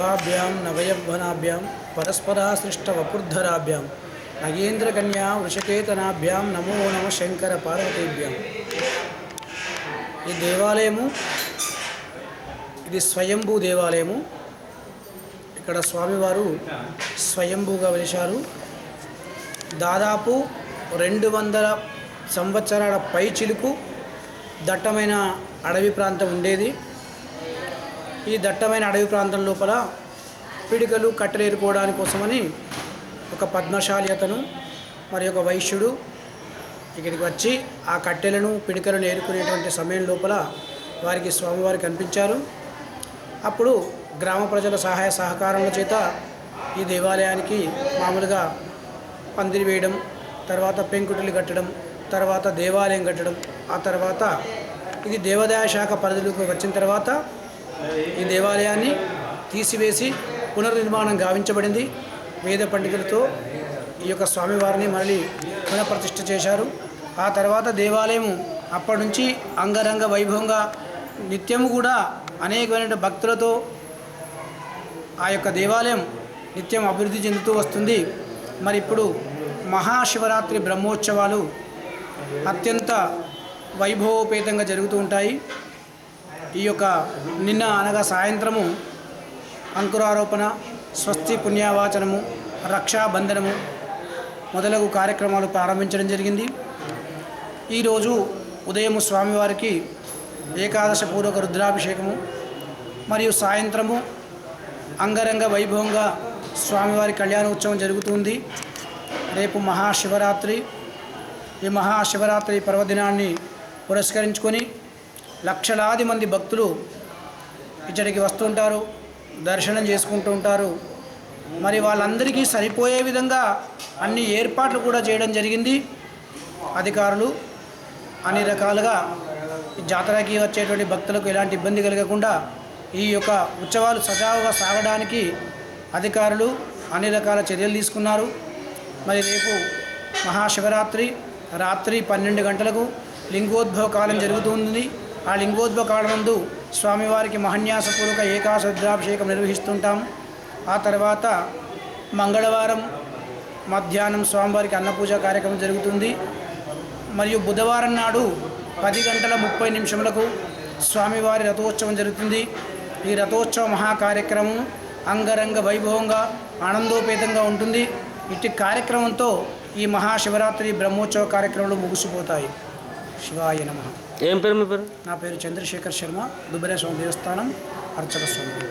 భ్యాం నవయవ్వనాభ్యాం పరస్పరాసృష్టవపుర్ధరాభ్యాం నగేంద్రకన్యా వృషకేతనాభ్యాం నమో నమ శంకర పార్వతీభ్యాం. ఈ దేవాలయము ఇది స్వయంభూ దేవాలయము. ఇక్కడ స్వామివారు స్వయంభూగా వెలిశారు. దాదాపు రెండు వందల సంవత్సరాల పై చిలుకు దట్టమైన అడవి ప్రాంతం ఉండేది. ఈ దట్టమైన అడవి ప్రాంతం లోపల పిడికలు కట్టలేరుకోవడానికి కోసమని ఒక పద్మశాలి అతను మరి ఒక వైశ్యుడు ఇక్కడికి వచ్చి ఆ కట్టెలను పిడికలను ఏరుకునేటువంటి సమయం లోపల వారికి స్వామివారు కనిపించారు. అప్పుడు గ్రామ ప్రజల సహాయ సహకారముల చేత ఈ దేవాలయానికి మామూలుగా పందిరి వేయడం తర్వాత పెంకుటిల్లు కట్టడం తర్వాత దేవాలయం కట్టడం ఆ తర్వాత ఇది దేవాదాయ శాఖ పరిధిలోకి వచ్చిన తర్వాత ఈ దేవాలయాన్ని తీసివేసి పునర్నిర్మాణం గావించబడింది. వేద పండితులతో ఈ యొక్క స్వామివారిని మళ్ళీ పునఃప్రతిష్ఠ చేశారు. ఆ తర్వాత దేవాలయం అప్పటి నుంచి అంగరంగ వైభవంగా నిత్యము కూడా అనేకమైన భక్తులతో ఆ యొక్క దేవాలయం నిత్యం అభివృద్ధి చెందుతూ వస్తుంది. మరి ఇప్పుడు మహాశివరాత్రి బ్రహ్మోత్సవాలు అత్యంత వైభవోపేతంగా జరుగుతూ ఉంటాయి. ఈ యొక్క నిన్న అనగా సాయంత్రము అంకురారోపణ స్వస్తి పుణ్యవాచనము రక్షాబంధనము మొదలగు కార్యక్రమాలు ప్రారంభించడం జరిగింది. ఈరోజు ఉదయం స్వామివారికి ఏకాదశ పూర్వక రుద్రాభిషేకము మరియు సాయంత్రము అంగరంగ వైభవంగా స్వామివారి కళ్యాణోత్సవం జరుగుతుంది. రేపు మహాశివరాత్రి. ఈ మహాశివరాత్రి పర్వదినాన్ని పురస్కరించుకొని లక్షలాది మంది భక్తులు ఇచ్చడికి వస్తుంటారు దర్శనం చేసుకుంటూ ఉంటారు. మరి వాళ్ళందరికీ సరిపోయే విధంగా అన్ని ఏర్పాట్లు కూడా చేయడం జరిగింది. అధికారులు అన్ని రకాలుగా ఈ జాతరకి వచ్చేటువంటి భక్తులకు ఎలాంటి ఇబ్బంది కలగకుండా ఈ యొక్క ఉత్సవాలు సజావుగా సాగడానికి అధికారులు అన్ని రకాల చర్యలు తీసుకున్నారు. మరి రేపు మహాశివరాత్రి రాత్రి పన్నెండు గంటలకు లింగోద్భవ కాలం జరుగుతుంది ఆ లింగోద్భవ నందు స్వామివారికి మహన్యాసపూర్వక ఏకాశద్రాభిషేకం నిర్వహిస్తుంటాం. ఆ తర్వాత మంగళవారం మధ్యాహ్నం స్వామివారికి అన్నపూజ కార్యక్రమం జరుగుతుంది. మరియు బుధవారం నాడు పది గంటల ముప్పై నిమిషములకు స్వామివారి రథోత్సవం జరుగుతుంది. ఈ రథోత్సవ మహాకార్యక్రమం అంగరంగ వైభవంగా ఆనందోపేతంగా ఉంటుంది. ఇట్టి కార్యక్రమంతో ఈ మహాశివరాత్రి బ్రహ్మోత్సవ కార్యక్రమాలు ముగిసిపోతాయి. శివాయ నమ. ఏం పేరు మీ పేరు? నా పేరు చంద్రశేఖర్ శర్మ దుబ్బరే స్వామి దేవస్థానం అర్చక స్వామి.